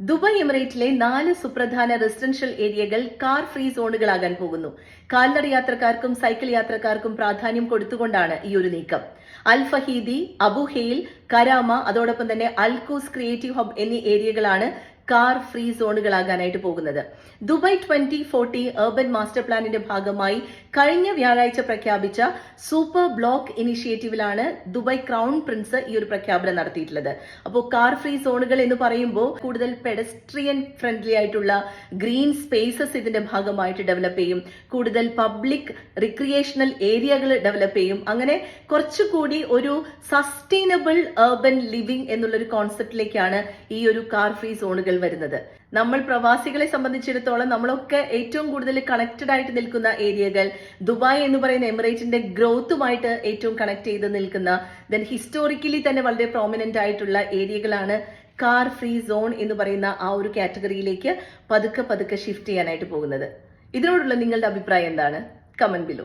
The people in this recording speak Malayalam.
ദുബായ് എമിറേറ്റിലെ നാല് സുപ്രധാന റെസിഡൻഷ്യൽ ഏരിയകൾ കാർ ഫ്രീ സോണുകളാകാൻ പോകുന്നു. കാൽനട യാത്രക്കാർക്കും സൈക്കിൾ യാത്രക്കാർക്കും പ്രാധാന്യം കൊടുത്തുകൊണ്ടാണ് ഈ ഒരു നീക്കം. അൽ ഫഹീദി അബുഹെയിൽ കരാമ അതോടൊപ്പം തന്നെ അൽകൂസ് ക്രിയേറ്റീവ് ഹബ് എന്നീ ഏരിയകളാണ് കാർ ഫ്രീ സോണുകളാകാനായിട്ട് പോകുന്നത്. Dubai twenty forty urban master പ്ലാനിന്റെ ഭാഗമായി കഴിഞ്ഞ വ്യാഴാഴ്ച പ്രഖ്യാപിച്ച സൂപ്പർ ബ്ലോക്ക് ഇനിഷ്യേറ്റീവിലാണ് ദുബായ് ക്രൗൺ പ്രിൻസ് ഈ ഒരു പ്രഖ്യാപനം നടത്തിയിട്ടുള്ളത്. അപ്പോൾ കാർ ഫ്രീ സോണുകൾ എന്ന് പറയുമ്പോൾ കൂടുതൽ പെഡസ്ട്രിയൻ ഫ്രണ്ട്ലി ആയിട്ടുള്ള ഗ്രീൻ സ്പേസസ് ഇതിന്റെ ഭാഗമായിട്ട് ഡെവലപ്പ് ചെയ്യും. കൂടുതൽ പബ്ലിക് റിക്രിയേഷണൽ ഏരിയകൾ ഡെവലപ്പ് ചെയ്യും. അങ്ങനെ കുറച്ചുകൂടി ഒരു സസ്റ്റൈനബിൾ ഏർബൻ ലിവിംഗ് എന്നുള്ളൊരു കോൺസെപ്റ്റിലേക്കാണ് ഈ ഒരു കാർ ഫ്രീ സോണുകൾ വരുന്നത്. നമ്മൾ പ്രവാസികളെ സംബന്ധിച്ചിടത്തോളം നമ്മളൊക്കെ ഏറ്റവും കൂടുതൽ കണക്റ്റഡ് ആയിട്ട് നിൽക്കുന്ന ഏരിയകൾ ദുബായ് എന്ന് പറയുന്ന എമിറേറ്റിന്റെ ഗ്രോത്തുമായിട്ട് ഏറ്റവും കണക്ട് ചെയ്ത് നിൽക്കുന്ന ദെൻ ഹിസ്റ്റോറിക്കലി തന്നെ വളരെ പ്രോമിനന്റ് ആയിട്ടുള്ള ഏരിയകളാണ് കാർ ഫ്രീ സോൺ എന്ന് പറയുന്ന ആ ഒരു കാറ്റഗറിയിലേക്ക് പതുക്കെ പതുക്കെ ഷിഫ്റ്റ് ചെയ്യാനായിട്ട് പോകുന്നത്. ഇതിനോടുള്ള നിങ്ങളുടെ അഭിപ്രായം എന്താണ്? Comment below